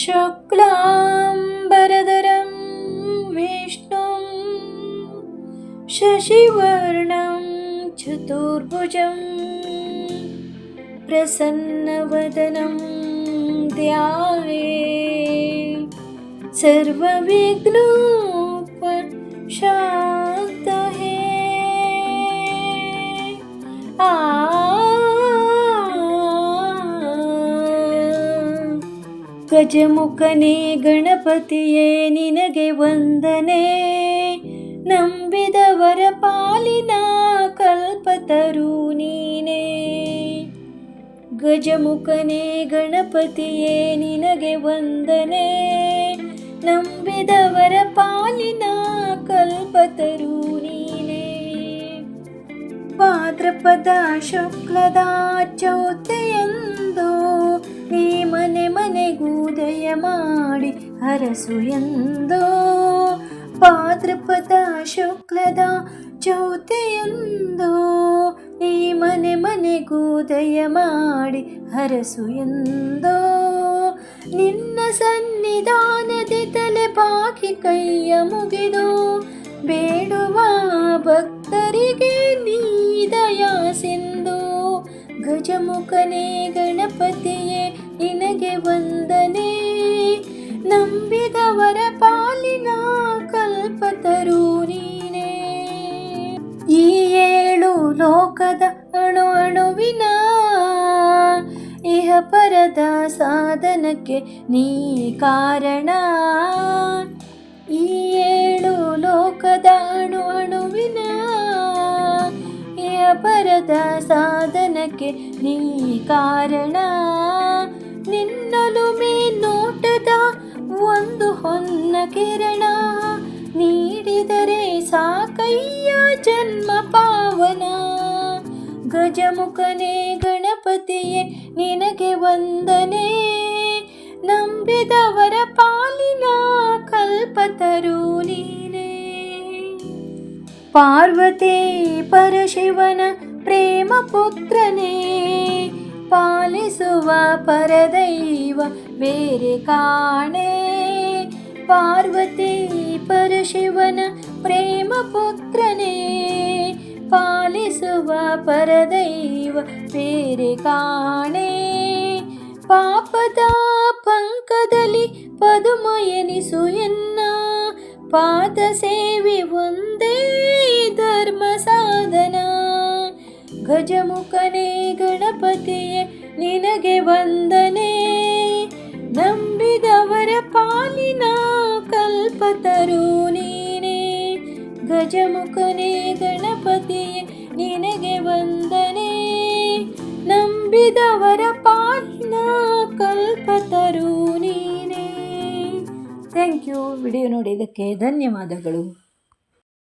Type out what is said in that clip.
शुक्लाम्बरधरं विष्णुं शशिवर्णं चतुर्भुजं प्रसन्नवदनं ध्याये सर्वविघ्नोपशान्तये ಗಜಮುಖನೇ ಗಣಪತಿಯೇ, ನಿನಗೆ ವಂದನೆ. ನಂಬಿದವರ ಪಾಲಿನ ಕಲ್ಪತರು ನೀನೇ. ಗಜಮುಖನೇ ಗಣಪತಿಯೇ, ನಿನಗೆ ವಂದನೆ. ನಂಬಿದವರ ಪಾಲಿನ ಕಲ್ಪತರು ನೀನೇ. ಭಾದ್ರಪದ ಶುಕ್ಲದ ಚೌತೆಯಂದು ನೀ ಮನೆ ಮನೆಗೂ ದಯ ಮಾಡಿ ಹರಸು ಎಂದು ಪಾದ್ರಪದ ಶುಕ್ಲದ ಚೌತೆಯಂದು ನೀ ಮನೆ ಮನೆಗೂ ದಯ ಮಾಡಿ ಹರಸು ಎಂದು ನಿನ್ನ ಸನ್ನಿಧಾನದಿ ತಲೆ ಬಾಕಿ ಕೈಯ ಮುಗಿದು ಬೇಡುವ ಭಕ್ತರಿಗೆ ನೀ ದಯಾ ಸಿಂಧು ಗಜಮುಖನೇ ಗಣಪತಿಯೇ ನಂಬಿದವರ ಪಾಲಿನ ಕಲ್ಪತರು ನೀನೇ. ಈ ಏಳು ಲೋಕದ ಅಣು ಅಣುವಿನ ಇಹ ಪರದ ಸಾಧನಕ್ಕೆ ನೀ ಕಾರಣ. ಈ ಏಳು ಲೋಕದ ಅಣು ಅಣುವಿನ ಇಹ ಪರದ ಸಾಧನಕ್ಕೆ ನೀ ಕಾರಣ. ಒಂದು ಹೊನ್ನ ಕಿರಣ ನೀಡಿದರೆ ಸಾಕಯ್ಯ ಜನ್ಮ ಪಾವನ ಗಜಮುಖನೇ ಗಣಪತಿಯೇ ನಿನಗೆ ವಂದನೆ ನಂಬಿದವರ ಪಾಲಿನ ಕಲ್ಪತರು ನೀನೇ ಪಾರ್ವತಿ ಪರಶಿವನ ಪ್ರೇಮ ಪುತ್ರನೇ ಪಾಲಿಸುವ ಪರದೈವ ಬೇರೆ ಕಾಣೆ ಪಾರ್ವತಿ ಪರಶಿವನ ಪ್ರೇಮ ಪುತ್ರನೇ ಪಾಲಿಸುವ ಪರದೈವ ಬೇರೆ ಕಾಣೆ ಪಾಪದ ಪಂಕದಲ್ಲಿ ಪದುಮ ಎನಿಸು ಎನ್ನ ಪಾದ ಸೇವೆ ಒಂದೇ ಧರ್ಮ ಸಾಧನ ಗಜಮುಖನೇ ಗಣಪತಿಯೇ, ನಿನಗೆ ವಂದನೆ. ನಂಬಿದವರ ಪಾಲಿನ ಕಲ್ಪತರು ನೀನೇ. ಗಜಮುಖನೇ ಗಣಪತಿಯೇ, ನಿನಗೆ ವಂದನೆ. ನಂಬಿದವರ ಪಾಲಿನ ಕಲ್ಪತರು ನೀನೇ. Thank you. ವಿಡಿಯೋ ನೋಡಿದ್ದಕ್ಕೆ ಧನ್ಯವಾದಗಳು.